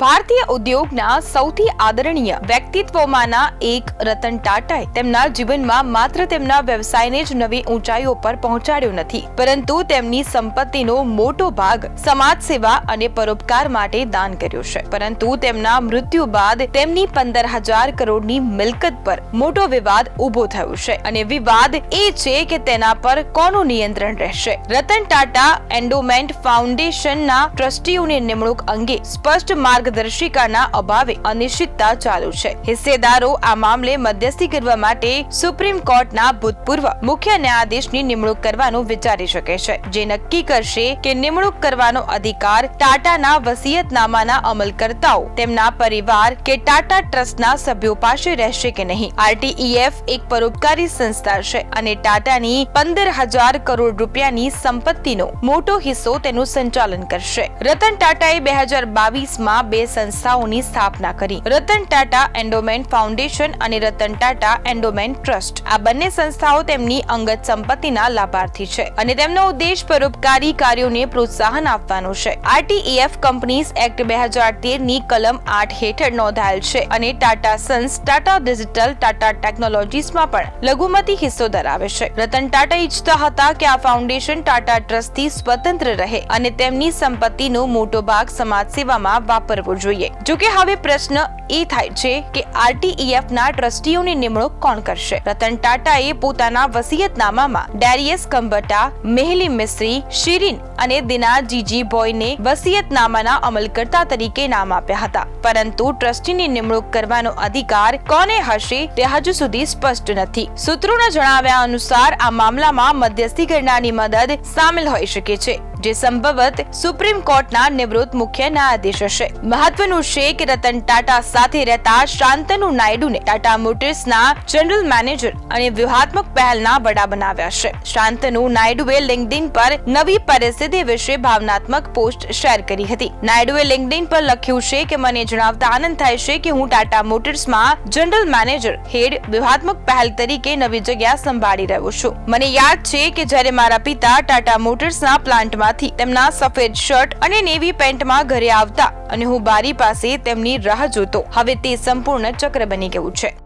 ભારતીય ઉદ્યોગના સૌથી આદરણીય વ્યક્તિત્વોમાંના એક રતન ટાટાએ તેમના જીવનમાં માત્ર તેમના વ્યવસાયને જ નવી ઊંચાઈઓ પર પહોંચાડ્યો નથી, પરંતુ તેમની સંપત્તિનો મોટો ભાગ સમાજ સેવા અને પરોપકાર માટે દાન કર્યો છે. પરંતુ તેમના મૃત્યુ બાદ તેમની પંદર હજાર કરોડની મિલકત પર મોટો વિવાદ ઊભો થયો છે અને વિવાદ એ છે કે તેના પર કોનું નિયંત્રણ રહેશે? રતન ટાટા એન્ડોમેન્ટ ફાઉન્ડેશનના ટ્રસ્ટીઓની નિમણૂક અંગે સ્પષ્ટ માર્ગદર્શિકાના અભાવે અનિશ્ચિતતા ચાલુ છે. હિસ્સેદારો આ મામલે મધ્યસ્થી કરવા માટે સુપ્રીમ કોર્ટના ભૂતપૂર્વ મુખ્ય ન્યાયાધીશની નિમણૂક કરવાનું વિચારી શકે છે. જે નક્કી કરશે કે નિમણૂક કરવાનો અધિકાર ટાટાના વસિયતનામાના અમલકર્તાઓ, તેમના પરિવાર કે ટાટા ટ્રસ્ટના સભ્યો પાસે રહેશે કે નહીં. આરટીઈએફ એક પરોપકારી સંસ્થા છે અને ટાટાની પંદર હજાર કરોડ રૂપિયાની સંપત્તિનો મોટો હિસ્સો તેનું સંચાલન કરશે. રતન ટાટાએ બે હજાર બાવીસમાં બે સંસ્થાઓની સ્થાપના કરી. રતન ટાટા એન્ડોમેન્ટ ફાઉન્ડેશન અને રતન ટાટા એન્ડોમેન્ટ ટ્રસ્ટ. આ બંને સંસ્થાઓ તેમની અંગત સંપત્તિના લાભાર્થી છે અને તેમનો ઉદ્દેશ પરોપકારી કાર્યોને પ્રોત્સાહન આપવાનો છે. આરટીએફ કંપનીઝ એક્ટ બે હજાર તેરની કલમ આઠ હેઠળ નોંધાયેલ છે અને ટાટા સન્સ, ટાટા ડિજિટલ, ટાટા ટેકનોલોજીસમાં પણ લઘુમતી હિસ્સો ધરાવે છે. રતન ટાટા ઈચ્છતા હતા કે આ ફાઉન્ડેશન ટાટા ટ્રસ્ટથી સ્વતંત્ર રહે અને તેમની સંપત્તિનો મોટો ભાગ સમાજ સેવામાં વાપરવો જોઈએ. જો કે હવે પ્રશ્ન એ થાય છે કે આરટીઈએફ ના ટ્રસ્ટીઓની નિમણૂક કોણ કરશે? રતન ટાટાએ પોતાના વસિયતનામામાં ડેરિયસ કંબટા, મેહલી મિસ્ત્રી, શિરીન અને દિના જીજી બોયને વસિયતનામાના અમલકર્તા તરીકે નામ આપ્યા હતા. પરંતુ ટ્રસ્ટીની નિમણૂક કરવાનો અધિકાર કોને હશે તે હજુ સુધી સ્પષ્ટ નથી. સૂત્રોના જણાવ્યા અનુસાર આ મામલામાં મધ્યસ્થી ઘટનાની મદદ સામેલ હોઈ શકે છે. જે સંભવત સુપ્રીમ કોર્ટના નિવૃત્ત મુખ્ય ન્યાયાધીશ હશે. મહત્વનું છે કે રતન ટાટા સાથે રહેતા શાંતનુ નાયડુને ટાટા મોટર્સના જનરલ મેનેજર અને વ્યૂહાત્મક પહેલના વડા બનાવ્યા છે. શાંતનુ નાયડુએ લિંકડિન પર નવી પરિસ્થિતિ વિશે ભાવનાત્મક પોસ્ટ શેર કરી હતી. નાયડુએ લિંકડિન પર લખ્યું છે કે, મને જણાવતા આનંદ થાય છે કે હું ટાટા મોટર્સમાં જનરલ મેનેજર, હેડ, વ્યૂહાત્મક પહેલ તરીકે નવી જગ્યા સંભાળી રહ્યો છું. મને યાદ છે કે જ્યારે મારા પિતા ટાટા મોટર્સના પ્લાન્ટમાંથી તેમના સફેદ શર્ટ અને નેવી પેન્ટમાં ઘરે આવતા અને હું બારી પાસે તેમની રાહ જોતો. હવે તે સંપૂર્ણ ચક્ર બની ગયું છે.